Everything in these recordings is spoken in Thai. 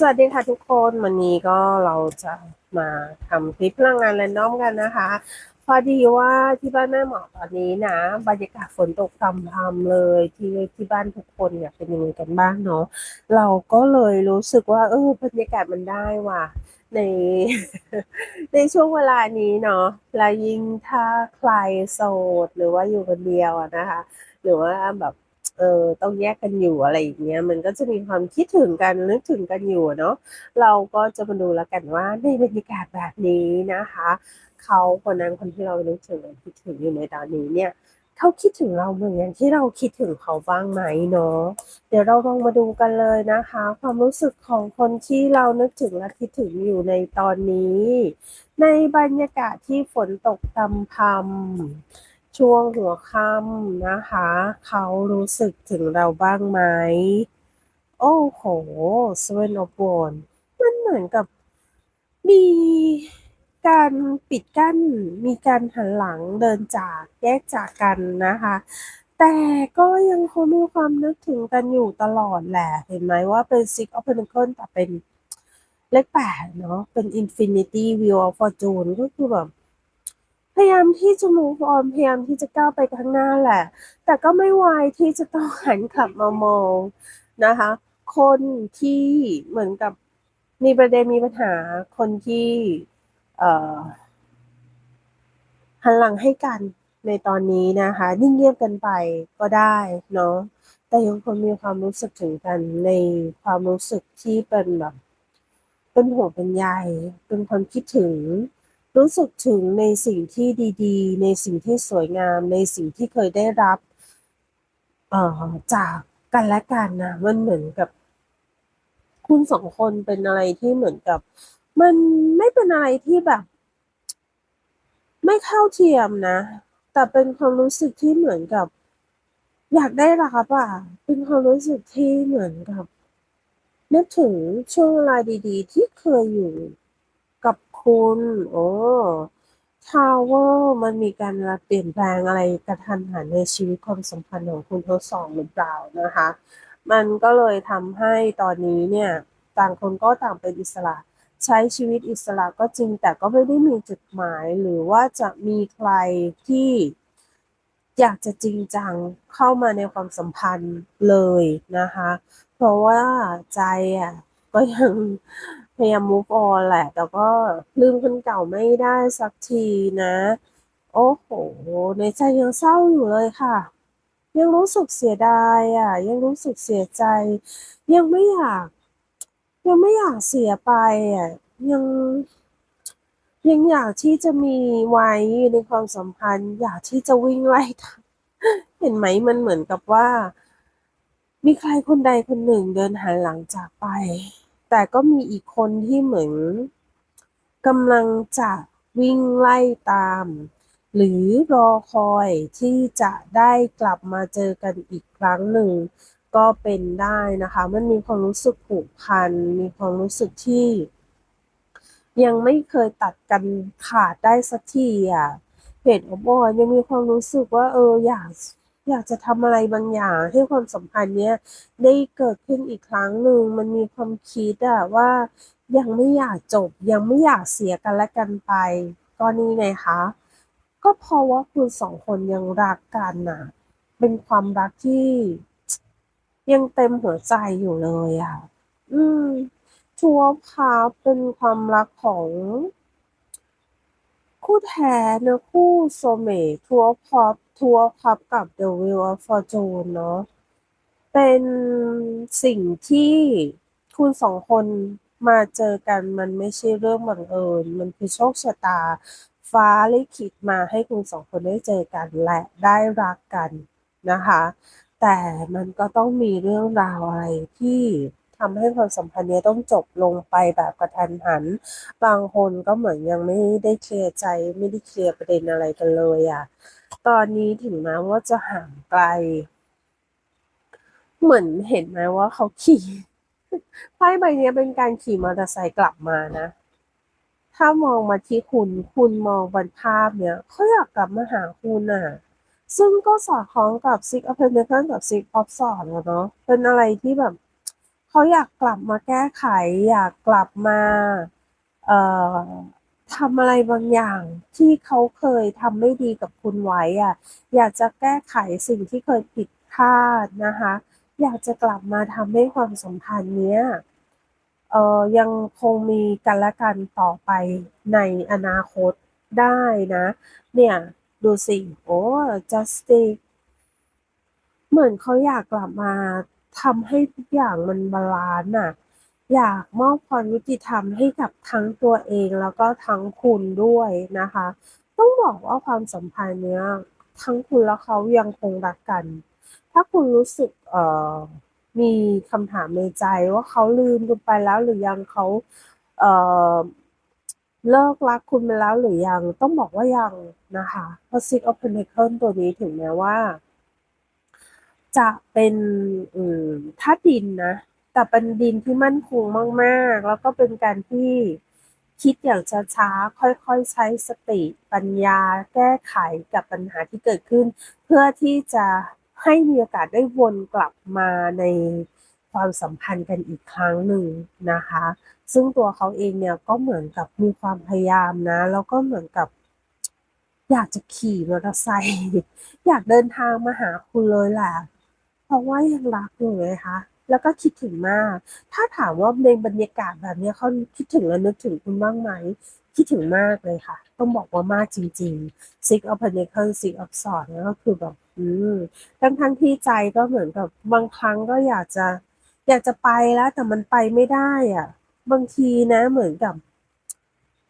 สวัสดีค่ะทุกคนวันนี้ก็เราจะมาทำคลิปพลังงานแรนดอมกันนะคะ พอดีว่าที่บ้านแม่หมอตอนนี้นะบรรยากาศฝนตกพรำเลยที่ที่บ้านทุกคนเนี่ยเป็นยังไงกันบ้างเนาะเราก็เลยรู้สึกว่า เออบรรยากาศมันได้ว่ะในในช่วงเวลานี้เนาะแล้วยิ่งถ้าใครโสดหรือว่าอยู่คนเดียวนะคะ หรือว่าแบบ เออต้องแยกกันอยู่อะไรอย่างเงี้ยมันก็จะมีความคิดถึงกันนึกถึงกันอยู่เนาะเราก็จะมาดูแล้วกันว่าในบรรยากาศแบบนี้นะคะ เขาคนนั้นคนที่เรานึกถึงคิดถึงอยู่ในตอนนี้เนี่ยเขาคิดถึงเราเหมือนอย่างที่เราคิดถึงเขาบ้างไหมเนาะเดี๋ยวเราลองมาดูกันเลยนะคะ ความรู้สึกของคนที่เรานึกถึงและคิดถึงอยู่ในตอนนี้ ในบรรยากาศที่ฝนตกพรำๆ ช่วงหัวค่ำนะคะ เขารู้สึกถึงเราบ้างไหม โอ้โหสเวนอบวนมันเหมือนกับมีการปิดกั้น มีการหันหลังเดินจากแยกจากกันนะคะ แต่ก็ยังคงมีความนึกถึงกันอยู่ตลอดแหละ เห็นไหมว่าเป็น Six of Pentacles แต่เป็นเลขแปดเนาะ เป็น Infinity Wheel of Fortune ก็คือแบบ พยายามที่จะ move on พยายามที่จะก้าวไปข้างหน้าแหละ แต่ก็ไม่ไวายที่จะต้องหันกลับมามองนะคะ คนที่เหมือนกับมีประเด็นมีปัญหา คนที่เอ่อหันหลังให้กันในตอนนี้นะคะ นิ่งเงียบกันไปก็ได้เนาะแต่ยังคงมีความรู้สึกถึงกันในความรู้สึกที่เป็นแบบเป็นห่วงเป็นใยเป็นความคิดถึง รู้สึกถึงในสิ่งที่ดีๆ ในสิ่งที่สวยงาม ในสิ่งที่เคยได้รับเอ่อจากกันและกันนะมันเหมือนกับ คุณสองคนเป็นอะไรที่เหมือนกับ มันไม่เป็นอะไรที่แบบ ไม่เท่าเทียมนะ แต่เป็นความรู้สึกที่เหมือนกับ อยากได้รับอะเป็นความรู้สึกที่เหมือนกับนึกถึงช่วงเวลาดี ๆ ที่เคยอยู่ คุณ โอ้ Tower มันมีการเปลี่ยนแปลงอะไรกระทันหันในชีวิตความสัมพันธ์ของคุณทั้งสองหรือเปล่านะคะ มันก็เลยทำให้ตอนนี้เนี่ยต่างคนก็ต่างเป็นอิสระ ใช้ชีวิตอิสระก็จริง แต่ก็ไม่ได้มีจุดหมายหรือว่าจะมีใครที่อยากจะจริงจังเข้ามาในความสัมพันธ์เลยนะคะ เพราะว่าใจอะก็ยัง พยายาม move on แหละ แต่ก็ลืมคนเก่าไม่ได้สักทีนะ โอ้โฮในใจยังเศร้าอยู่เลยค่ะ ยังรู้สึกเสียดายอะยังรู้สึกเสียใจ ยังไม่อยาก ยังไม่อยากเสียไปอะยังยังอยากที่จะมีไว้ในความสัมพันธ์ อยากที่จะวิ่งไล่เห็นไหมมันเหมือนกับว่า มีใครคนใดคนหนึ่งเดินหันหลังจากไป แต่ก็มีอีกคนที่เหมือนกำลังจะวิ่งไล่ตาม หรือรอคอยที่จะได้กลับมาเจอกันอีกครั้งหนึ่ง ก็เป็นได้นะคะ มันมีความรู้สึกผูกพัน มีความรู้สึกที่ ยังไม่เคยตัดกันขาดได้สักทีอะ Page of Wands ยังมีความรู้สึกว่าเอออยาก อยากจะทำอะไรบางอย่าง ให้ความสัมพันธ์เนี้ยได้เกิดขึ้นอีกครั้งหนึ่งมันมีความคิดอะว่ายังไม่อยากจบ ยังไม่อยากเสียกันและกันไป ก็นี่ไงคะก็เพราะว่าคุณสองคนยังรักกันน่ะเป็นความรักที่ยังเต็มหัวใจอยู่เลยอะอืม Two of Cups เป็นความรักของ คู่แท้เนื้อคู่ soulmate Two of Cups Two of Cups กับ The Wheel of Fortune เนาะเป็นสิ่งที่คุณสองคนมาเจอกันมันไม่ใช่เรื่องบังเอิญ มันคือโชคชะตา ฟ้าลิขิตมาให้คุณสองคนได้เจอกันและได้รักกันนะคะ แต่มันก็ต้องมีเรื่องราวอะไรที่ทำให้ความสัมพันธ์เนี้ยต้องจบลงไปแบบกระทันหัน บางคนก็เหมือนยังไม่ได้เคลียร์ใจ ไม่ได้เคลียร์ประเด็นอะไรกันเลยอะ ตอนนี้ถึงแม้ว่าจะห่างไกล เหมือนเห็นไหมว่าเขาขี่ไพ่ใบเนี้ยเป็นการขี่มอเตอร์ไซค์กลับมานะ ถ้ามองมาที่คุณ คุณมองบนภาพเนี้ยเขาอยากกลับมาหาคุณน่ะ ซึ่งก็สอดคล้องกับ Six of Pentacles กับ Six of Swords อะเนาะ เป็นอะไรที่แบบเขาอยากกลับมาแก้ไข อยากกลับมา เอ่อ ทำอะไรบางอย่างที่เขาเคยทำไม่ดีกับคุณไว้อะอยากจะแก้ไขสิ่งที่เคยผิดพลาดนะคะ อยากจะกลับมาทำให้ความสัมพันธ์เนี้ยเอ่อยังคงมีกันและกันต่อไปในอนาคตได้นะ เนี่ย ดูสิ โอ้ justice เหมือนเขาอยากกลับมาทำให้ทุกอย่างมันบาลานซ์น่ะ อยากมอบความยุติธรรมให้กับทั้งตัวเองแล้วก็ทั้งคุณด้วยนะคะ ต้องบอกว่าความสัมพันธ์เนี้ยทั้งคุณและเขายังคงรักกัน ถ้าคุณรู้สึกเอ่อมีคำถามในใจว่าเขาลืมคุณไปแล้วหรือยังเขาเอ่อเลิกรักคุณไปแล้วหรือยังต้องบอกว่ายังนะคะเพราะ Six of pentacle ตัวนี้ถึงแม้ว่า จะเป็นอืมธาตุดินนะ แต่เป็นดินที่มั่นคงมาก ๆ แล้วก็เป็นการที่คิดอย่างช้าๆ ค่อยๆ ใช้สติปัญญาแก้ไขกับปัญหาที่เกิดขึ้น เพื่อที่จะให้มีโอกาสได้วนกลับมาในความสัมพันธ์กันอีกครั้งหนึ่งนะคะ ซึ่งตัวเขาเองเนี่ยก็เหมือนกับมีความพยายามนะ แล้วก็เหมือนกับ อยากจะขี่มอเตอร์ไซค์อยากเดินทางมาหาคุณเลยแหละเพราะว่ายังรักอยู่ไงคะ แล้วก็คิดถึงมาก ถ้าถามว่าในบรรยากาศแบบนี้เขาคิดถึงและนึกถึงคุณบ้างไหม คิดถึงมากเลยค่ะ ต้องบอกว่ามากจริงๆ Six of Pentacles Six of Swords เนี่ยก็คือแบบ อืมทั้งทั้งที่ใจก็เหมือนกับบางครั้งก็อยากจะ อยากจะไปแล้ว แต่มันไปไม่ได้อะ บางทีนะเหมือนกับ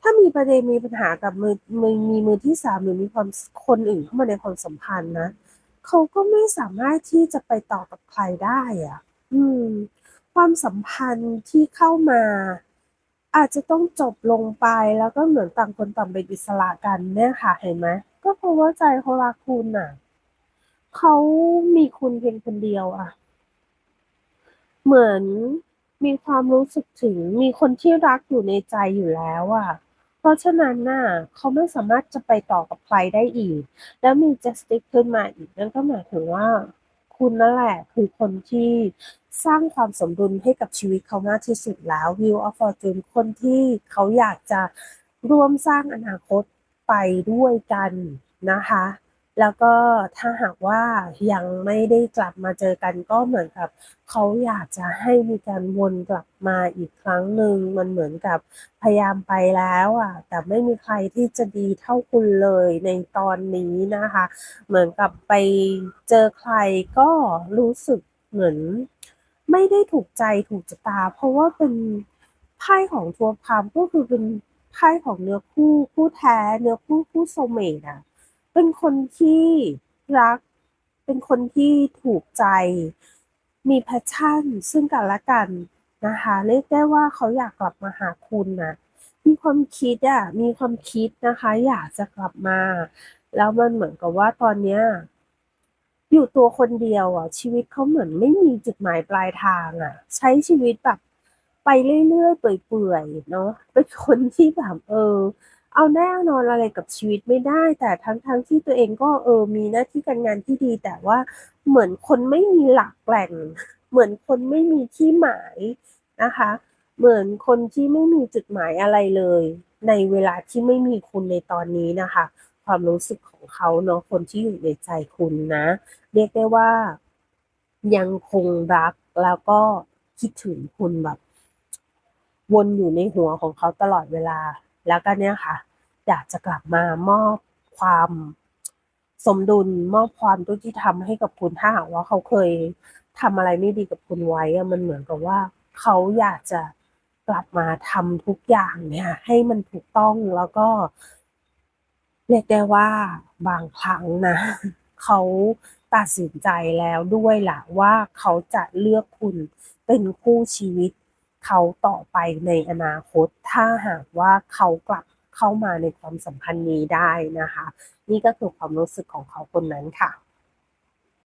ถ้ามีประเด็นมีปัญหากับมือมือมีมือที่สามหรือมีความคนอื่นเข้ามาในความสัมพันธ์นะเขาก็ไม่สามารถที่จะไปต่อกับใครได้อะ อืม ความสัมพันธ์ที่เข้ามา อาจจะต้องจบลงไปแล้วก็เหมือนต่างคนต่างเป็นอิสระกันเนี่ยค่ะ เห็นไหมก็เพราะว่าใจเขารักคุณน่ะเขามีคุณเพียงคนเดียวอะเหมือนมีความรู้สึกถึงมีคนที่รักอยู่ในใจอยู่แล้วอะเพราะฉะนั้นน่ะเขาไม่สามารถจะไปต่อกับใครได้อีก แล้วมี justice ขึ้นมาอีกนั่นก็หมายถึงว่า คุณนั่นแหละ คือคนที่สร้างความสมดุลให้กับชีวิตเขามากที่สุดแล้ว Wheel of Fortune คนที่เขาอยากจะร่วมสร้างอนาคตไปด้วยกันนะคะ แล้วก็ถ้าหากว่ายังไม่ได้กลับมาเจอกันก็เหมือนกับเขาอยากจะให้มีการวนกลับมาอีกครั้งหนึ่งมันเหมือนกับพยายามไปแล้วอะ แต่ไม่มีใครที่จะดีเท่าคุณเลยในตอนนี้นะคะ เหมือนกับไปเจอใครก็รู้สึกเหมือนไม่ได้ถูกใจถูกชะตา เพราะว่าเป็นไพ่ของทัวร์พามก็คือเป็นไพ่ของเนื้อคู่คู่แท้เนื้อคู่คู่โซเมตอะ เป็นคนที่รัก เป็นคนที่ถูกใจ มีแพชชั่นซึ่งกันและกันนะคะเรียกได้ว่าเขาอยากกลับมาหาคุณนะมีความคิดอะมีความคิดนะคะ อยากจะกลับมา แล้วมันเหมือนกับว่าตอนเนี้ยอยู่ตัวคนเดียวอะ ชีวิตเขาเหมือนไม่มีจุดหมายปลายทางอะ ใช้ชีวิตแบบไปเรื่อยๆเปื่อยๆเนาะเป็นคนที่แบบเออ เอาแน่นอนอะไรกับชีวิตไม่ได้ แต่ทั้งๆที่ตัวเองก็เออมีหน้าที่การงานที่ดี แต่ว่าเหมือนคนไม่มีหลักแหล่ง เหมือนคนไม่มีที่หมายนะคะ เหมือนคนที่ไม่มีจุดหมายอะไรเลย ในเวลาที่ไม่มีคุณในตอนนี้นะคะ ความรู้สึกของเขาเนาะคนที่อยู่ในใจคุณนะ เรียกได้ว่า ยังคงรักแล้วก็คิดถึงคุณแบบวนอยู่ในหัวของเขาตลอดเวลา แล้วก็เนี่ยค่ะ อยากจะกลับมามอบความสมดุลมอบความยุติธรรมให้กับคุณถ้าหากว่าเขาเคยทำอะไรไม่ดีกับคุณไว้อะมันเหมือนกับว่าเขาอยากจะกลับมาทำทุกอย่างเนี่ย ให้มันถูกต้องแล้วก็ เรียกได้ว่าบางครั้งนะเขาตัดสินใจแล้วด้วยล่ะว่าเขาจะเลือกคุณเป็นคู่ชีวิต เขาต่อไปในอนาคต ถ้าหากว่าเขากลับเข้ามาในความสัมพันธ์นี้ได้นะคะ นี่ก็คือความรู้สึกของเขาคนนั้นค่ะ